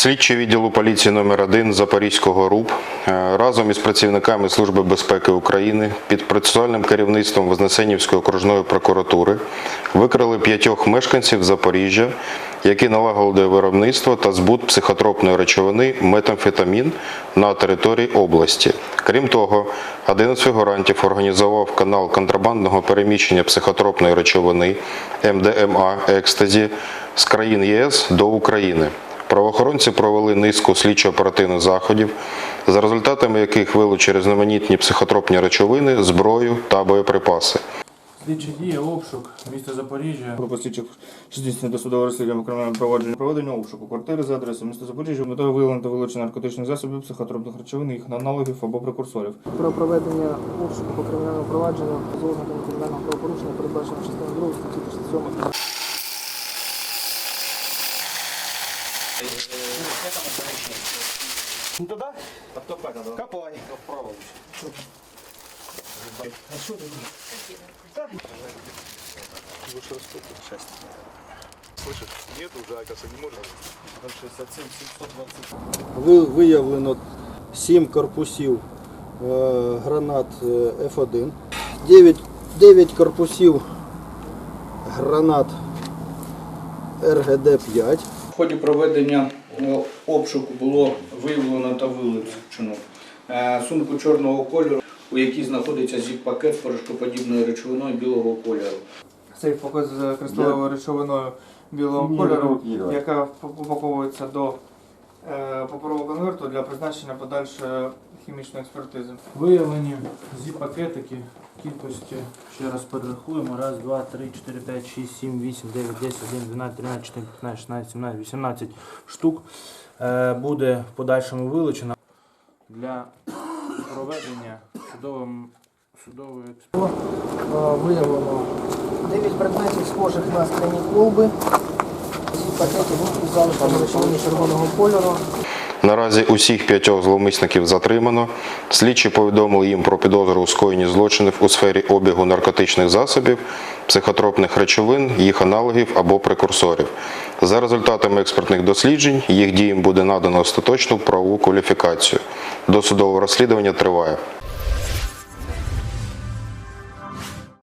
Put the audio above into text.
Слідчі відділу поліції номер 1 Запорізького РУП е, разом із працівниками Служби безпеки України під процесуальним керівництвом Вознесенівської окружної прокуратури викрили п'ятьох мешканців Запоріжжя, які налагодили виробництво та збут психотропної речовини метамфетамін на території області. Крім того, один з фігурантів організував канал контрабандного переміщення психотропної речовини МДМА екстазі з країн ЄС до України. Правоохоронці провели низку слідчо-оперативних заходів, за результатами яких вилучили різноманітні психотропні речовини, зброю та боєприпаси. Слідчі дії, обшук, місто Запоріжжя. Група слідчих що здійснює досудове розслідування кримінального провадження проведення обшуку квартири за адресою міста Запоріжжя метою виявлення та вилучення наркотичних засобів, психотропних речовин, їх аналогів або прекурсорів. про проведення обшуку по кримінальному провадженню з ознаками кримінального правопорушення, передбачено частиною 2 статті 37. Ви- виявлено 7 корпусів е, гранат е, F1, 9, 9 корпусів гранат РГД-5. В ході проведення е, обшуку було виявлено та вилучено е, сумку чорного кольору, у якій знаходиться зіп-пакет з порошкоподібною речовиною білого кольору. Цей пакет з кристалевою речовиною білого кольору, яка упаковується до е, паперового конверту для призначення подальшої хімічної експертизи. Виявлені зі пакетики кількості, ще раз перерахуємо, раз, два, три, чотири, п'ять, шість, сім, вісім, дев'ять, десять, один, дванадцять, тринадцять, чотирнадцять, п'ятнадцять, шістнадцять, сімнадцять, вісімнадцять штук е, буде в подальшому вилучено для проведення судовим, судової експертизи. Е, Виявлено 9 предметів, схожих на скляні колби. Ці пакети з залишками червоного кольору. Наразі усіх п'ятьох зловмисників затримано. Слідчі повідомили їм про підозру у скоєнні злочинів у сфері обігу наркотичних засобів, психотропних речовин, їх аналогів або прекурсорів. За результатами експертних досліджень їх діям буде надано остаточну правову кваліфікацію. Досудове розслідування триває.